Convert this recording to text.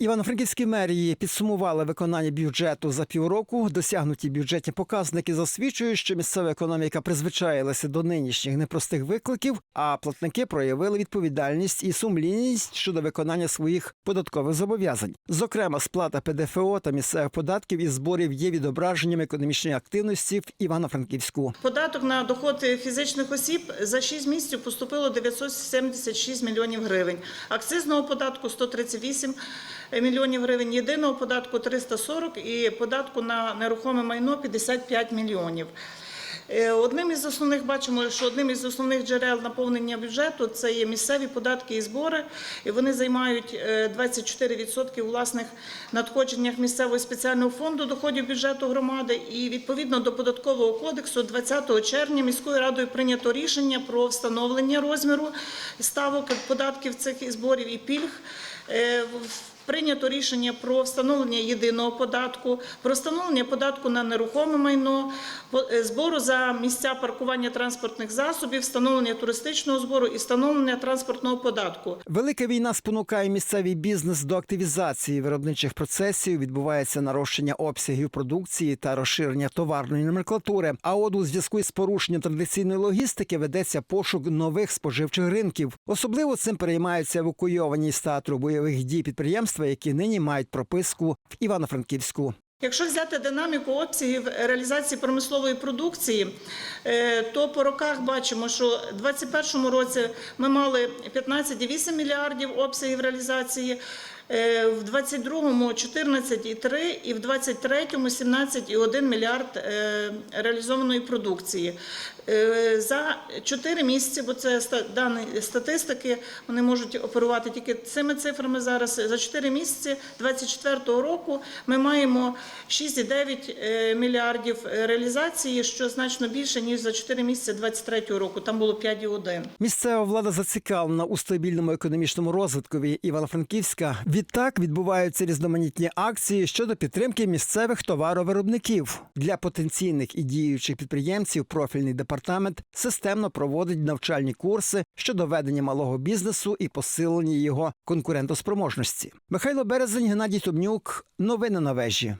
Івано-Франківській мерії підсумували виконання бюджету за півроку. Досягнуті бюджетні показники засвідчують, що місцева економіка призвичаїлася до нинішніх непростих викликів, а платники проявили відповідальність і сумлінність щодо виконання своїх податкових зобов'язань. Зокрема, сплата ПДФО та місцевих податків і зборів є відображенням економічної активності в Івано-Франківську. Податок на доход фізичних осіб за 6 місяців поступило 976 мільйонів гривень. Акцизного податку 138 мільйонів гривень, єдиного податку 340 і податку на нерухоме майно 55 мільйонів. Е, Одним із основних бачимо, що одним із основних джерел наповнення бюджету це є місцеві податки і збори. І вони займають е, 24% у власних надходженнях місцевого спеціального фонду доходів бюджету громади. І відповідно до податкового кодексу 20 червня міською радою прийнято рішення про встановлення розміру ставок податків цих і зборів і пільг. Е, Прийнято рішення про встановлення єдиного податку, про встановлення податку на нерухоме майно, е, збору за місця паркування транспортних засобів, встановлення туристичного збору і встановлення транспортного податку. Велика війна спонукає місцевий бізнес до активізації виробничих процесів. Відбувається нарощення обсягів продукції та розширення товарної номенклатури. А от у зв'язку із порушенням традиційної логістики ведеться пошук нових споживчих ринків. Особливо цим переймаються евакуйовані з театру бойових дій підприємства, які нині мають прописку в Івано-Франківську. Якщо взяти динаміку обсягів реалізації промислової продукції, е, то по роках бачимо, що в 2021 році ми мали 15,8 мільярдів обсягів реалізації, в 22-му 14,3 і в 23-му 17,1 мільярд е, реалізованої продукції. Е, За 4 місяці, бо це дані статистики, вони можуть оперувати тільки цими цифрами зараз. За 4 місяці 2024 року ми маємо 6,9 е, мільярдів е, реалізації, що значно більше ніж за 4 місяці 2023 року. Там було 5,1. Місцева влада зацікавлена у стабільному економічному розвиткові Івано-Франківська. Відтак відбуваються різноманітні акції щодо підтримки місцевих товаровиробників для потенційних і діючих підприємців. Профільний департамент системно проводить навчальні курси щодо ведення малого бізнесу і посилення його конкурентоспроможності. Михайло Березень, Геннадій Тубнюк, Новини на вежі.